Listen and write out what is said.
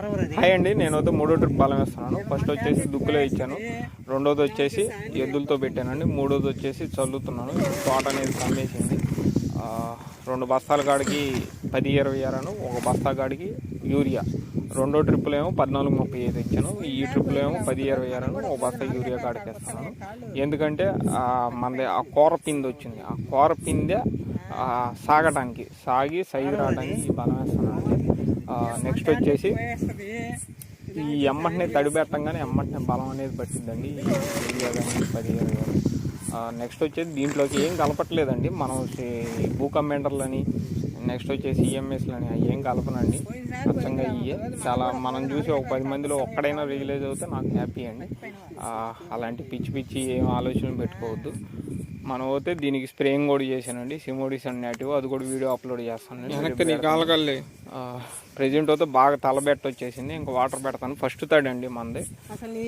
Hi అండి నేను అయితే మూడో ట్రిప్ బలం వేస్తున్నాను. ఫస్ట్ వచ్చేసి దుక్కులో ఇచ్చాను. రెండోది వచ్చేసి ఎద్దులతో పెట్టానండి. మూడోది వచ్చేసి చల్లుతున్నాను. తోట అనేది కమ్మేసింది. రెండు బస్తాల కాడికి పది ఇరవై ఆరాను ఒక బస్తా కాడికి యూరియా. రెండో ట్రిప్లో ఏమో పద్నాలుగు ముప్పై ఐదు ఇచ్చాను. ఈ ట్రిప్లో ఏమో పది ఇరవై ఆరాను ఒక బస్తా యూరియా కాడికేస్తున్నాను ఎందుకంటే మన ఆ కూర పిండి వచ్చింది. ఆ కూర పిందే సాగటానికి సాగి సైజు రావడానికి ఈ బలం వేస్తున్నాను. నెక్స్ట్ వచ్చేసి ఈ ఎమ్మటిని తడి పెట్టంగానే ఎమ్మటిని బలం అనేది పట్టిందండి. ఈ యూరియా కానీ పది ఇరవై ఆరు. ఆ, నెక్స్ట్ వచ్చేసి దీంట్లోకి ఏం కలపట్లేదండి. మనం సే- భూకంపెంటర్లని నెక్స్ట్ వచ్చేసి ఈఎంఎస్లని అవి ఏం కలపనండి. స్వచ్ఛంగా ఇయ్యే. చాలా మనం చూసి ఒక పది మందిలో ఒక్కడైనా రియలైజ్ అవుతే నాకు హ్యాపీ అండి. అలాంటి పిచ్చి పిచ్చి ఏం ఆలోచనలు పెట్టుకోవద్దు. మనం పోతే దీనికి స్ప్రేయింగ్ కూడా చేశానండి. సిమోడిస్ అండ్ నేటివ్ అది కూడా వీడియో అప్లోడ్ చేస్తాను. ప్రెజెంట్ అయితే బాగా తలబెట్ట వచ్చేసింది ఇంకా వాటర్ పెడతాను. ఫస్ట్ థర్డ్ అండి మనది అసలు